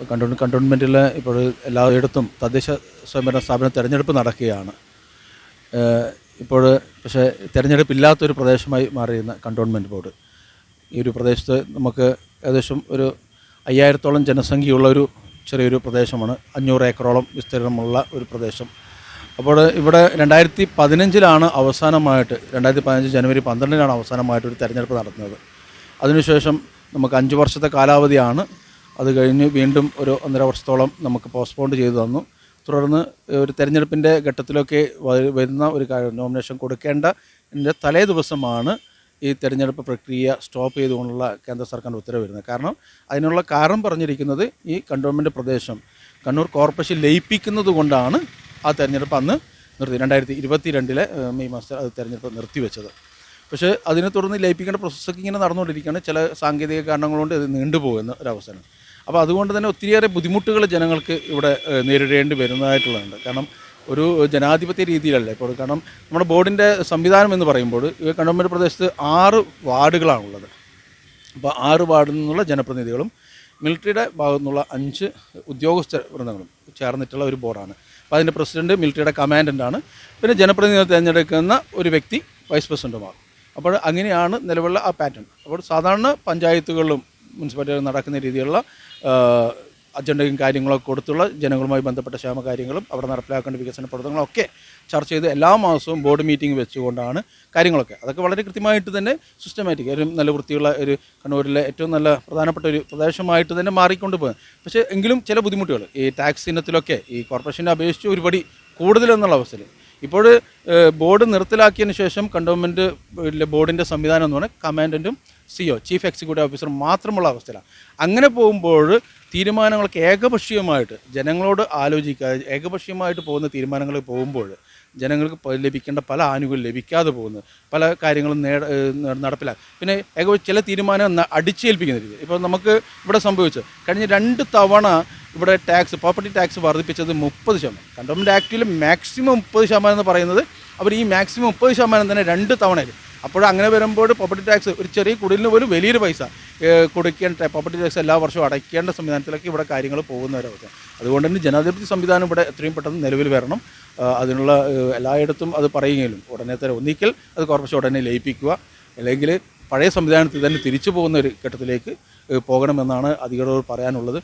ഇപ്പോൾ കണ്ടോൺ കണ്ടോൺമെന്റിൽ ഇപ്പോൾ എല്ലായിടത്തും തദ്ദേശ സ്വയംഭരണ സ്ഥാപന തിരഞ്ഞെടുപ്പ് നടക്കുകയാണ്. ഇപ്പോൾ പക്ഷേ തിരഞ്ഞെടുപ്പില്ലാത്തൊരു പ്രദേശമായി മാറിയിരുന്ന കണ്ടോൺമെന്റ് ബോർഡ്. ഈ ഒരു പ്രദേശത്ത് നമുക്ക് ഏകദേശം ഒരു അയ്യായിരത്തോളം ജനസംഖ്യയുള്ള ഒരു ചെറിയൊരു പ്രദേശമാണ്. അഞ്ഞൂറ് ഏക്കറോളം വിസ്തീർണമുള്ള ഒരു പ്രദേശം. അപ്പോൾ ഇവിടെ രണ്ടായിരത്തി പതിനഞ്ചിലാണ് അവസാനമായിട്ട് രണ്ടായിരത്തി പതിനഞ്ച് ജനുവരി പന്ത്രണ്ടിനാണ് അവസാനമായിട്ട് ഒരു തെരഞ്ഞെടുപ്പ് നടത്തുന്നത്. അതിനുശേഷം നമുക്ക് അഞ്ച് വർഷത്തെ കാലാവധിയാണ് അത് കഴിഞ്ഞ് വീണ്ടും ഒരു ഒന്നര വർഷത്തോളം നമുക്ക് പോസ്റ്റ്പോണ്ട് ചെയ്തു തന്നു. തുടർന്ന് ഒരു തെരഞ്ഞെടുപ്പിന്റെ ഘട്ടത്തിലൊക്കെ വരുന്ന ഒരു നോമിനേഷൻ കൊടുക്കേണ്ട തലേ ദിവസമാണ് ഈ തെരഞ്ഞെടുപ്പ് പ്രക്രിയ സ്റ്റോപ്പ് ചെയ്തുകൊണ്ടുള്ള കേന്ദ്ര സർക്കാർ ഉത്തരവ് വരുന്നത്. കാരണം അതിനുള്ള കാരണം പറഞ്ഞിരിക്കുന്നത് ഈ കണ്ടോൺമെന്റ് പ്രദേശം കണ്ണൂർ കോർപ്പറേഷൻ ലയിപ്പിക്കുന്നത് കൊണ്ടാണ് ആ തെരഞ്ഞെടുപ്പ് അന്ന് നിർത്തി രണ്ടായിരത്തി ഇരുപത്തി രണ്ടിലെ മെയ് മാസത്തിൽ അത് തെരഞ്ഞെടുപ്പ് നിർത്തിവെച്ചത്. പക്ഷേ അതിനെ തുടർന്ന് ലയിപ്പിക്കേണ്ട പ്രോസസ്സൊക്കെ ഇങ്ങനെ നടന്നുകൊണ്ടിരിക്കുകയാണ്. ചില സാങ്കേതിക കാരണങ്ങളുകൊണ്ട് ഇത് നീണ്ടുപോകുന്ന ഒരവസരം അപ്പോൾ അതുകൊണ്ട് തന്നെ ഒത്തിരിയേറെ ബുദ്ധിമുട്ടുകൾ ജനങ്ങൾക്ക് ഇവിടെ നേരിടേണ്ടി വരുന്നതായിട്ടുള്ളതുണ്ട്. കാരണം ഒരു ജനാധിപത്യ രീതിയിലല്ല? ഇപ്പോൾ കാരണം നമ്മുടെ ബോർഡിന്റെ സംവിധാനം എന്ന് പറയുമ്പോൾ ഈ പ്രദേശത്ത് ആറ് വാർഡുകളാണുള്ളത്. അപ്പോൾ ആറ് വാർഡിൽ നിന്നുള്ള ജനപ്രതിനിധികളും മിലിറ്ററിയുടെ ഭാഗത്തു നിന്നുള്ള അഞ്ച് ഉദ്യോഗസ്ഥ വൃന്ദങ്ങളും ചേർന്നിട്ടുള്ള ഒരു ബോർഡാണ്. അപ്പോൾ അതിന്റെ പ്രസിഡന്റ് മിലിറ്ററിയുടെ കമാൻഡന്റാണ് പിന്നെ ജനപ്രതിനിധികൾ തിരഞ്ഞെടുക്കുന്ന ഒരു വ്യക്തി വൈസ് പ്രസിഡന്റുമാർ അപ്പോൾ അങ്ങനെയാണ് നിലവിലുള്ള ആ പാറ്റേൺ. അപ്പോൾ സാധാരണ പഞ്ചായത്തുകളിലും മുനിസിപ്പാലിറ്റികളിലും നടക്കുന്ന രീതിയിലുള്ള അജണ്ടയും കാര്യങ്ങളൊക്കെ കൊടുത്തുള്ള ജനങ്ങളുമായി ബന്ധപ്പെട്ട ക്ഷേമ കാര്യങ്ങളും അവിടെ നടപ്പിലാക്കേണ്ട വികസന പ്രവർത്തനങ്ങളൊക്കെ ചർച്ച ചെയ്ത് എല്ലാ മാസവും ബോർഡ് മീറ്റിംഗ് വെച്ചുകൊണ്ടാണ് കാര്യങ്ങളൊക്കെ. അതൊക്കെ വളരെ കൃത്യമായിട്ട് തന്നെ സിസ്റ്റമാറ്റിക് ഒരു നല്ല വൃത്തിയുള്ള ഒരു കണ്ണൂരിലെ ഏറ്റവും നല്ല പ്രധാനപ്പെട്ട ഒരു പ്രദേശമായിട്ട് തന്നെ മാറിക്കൊണ്ട് പോകുന്നത് പക്ഷേ എങ്കിലും ചില ബുദ്ധിമുട്ടുകൾ. ഈ ടാക്സ് ഇനത്തിലൊക്കെ ഈ കോർപ്പറേഷനെ അപേക്ഷിച്ച് ഒരുപടി കൂടുതലെന്നുള്ള അവസ്ഥയിൽ ഇപ്പോൾ ബോർഡ് നിർത്തലാക്കിയതിന് ശേഷം കണ്ടോൺമെന്റ് ബോർഡിന്റെ സംവിധാനം എന്ന് പറഞ്ഞാൽ കമാൻഡന്റും സിഒ ചീഫ് എക്സിക്യൂട്ടീവ് ഓഫീസർ മാത്രമുള്ള അവസ്ഥയിലാണ്. അങ്ങനെ പോകുമ്പോൾ തീരുമാനങ്ങൾക്ക് ഏകപക്ഷീയമായിട്ട് ജനങ്ങളോട് ആലോചിക്കാതെ ഏകപക്ഷീയമായിട്ട് പോകുന്ന തീരുമാനങ്ങൾ പോകുമ്പോൾ ജനങ്ങൾക്ക് ലഭിക്കേണ്ട പല ആനുകൂല്യം ലഭിക്കാതെ പോകുന്നത് പല കാര്യങ്ങളും നേട നടപ്പിലാക്കും പിന്നെ ഏക ചില തീരുമാനം അടിച്ചേൽപ്പിക്കുന്ന രീതി. ഇപ്പോൾ നമുക്ക് ഇവിടെ സംഭവിച്ചത് കഴിഞ്ഞ രണ്ട് തവണ ഇവിടെ ടാക്സ് പ്രോപ്പർട്ടി ടാക്സ് വർദ്ധിപ്പിച്ചത് മുപ്പത് ശതമാനം. കണ്ടോൺമെന്റ് ആക്റ്റിൽ മാക്സിമം മുപ്പത് ശതമാനം എന്ന് പറയുന്നത് അവർ ഈ മാക്സിമം മുപ്പത് ശതമാനം തന്നെ രണ്ട് തവണ അപ്പോൾ അങ്ങനെ വരുമ്പോൾ പ്രോപ്പർട്ടി ടാക്സ് ഒരു ചെറിയ കുടിലിന് പോലും വലിയൊരു പൈസ കൊടുക്കേണ്ട പ്രോപ്പർട്ടി ടാക്സ് എല്ലാ വർഷവും അടയ്ക്കേണ്ട സംവിധാനത്തിലേക്ക് ഇവിടെ കാര്യങ്ങൾ പോകുന്ന ഒരവസ്ഥ അതുകൊണ്ട് തന്നെ ജനാധിപത്യ സംവിധാനം ഇവിടെ എത്രയും പെട്ടെന്ന് നിലവിൽ വരണം. അതിനുള്ള എല്ലായിടത്തും അത് പറയുകയും ഉടനെ തന്നെ ഒന്നിക്കൽ അത് കോർപ്പറേഷൻ ഉടനെ ലയിപ്പിക്കുക. അല്ലെങ്കിൽ പഴയ സംവിധാനത്തിൽ തന്നെ തിരിച്ചു പോകുന്ന ഒരു ഘട്ടത്തിലേക്ക് പോകണമെന്നാണ് അധികൃതർ പറയാനുള്ളത്.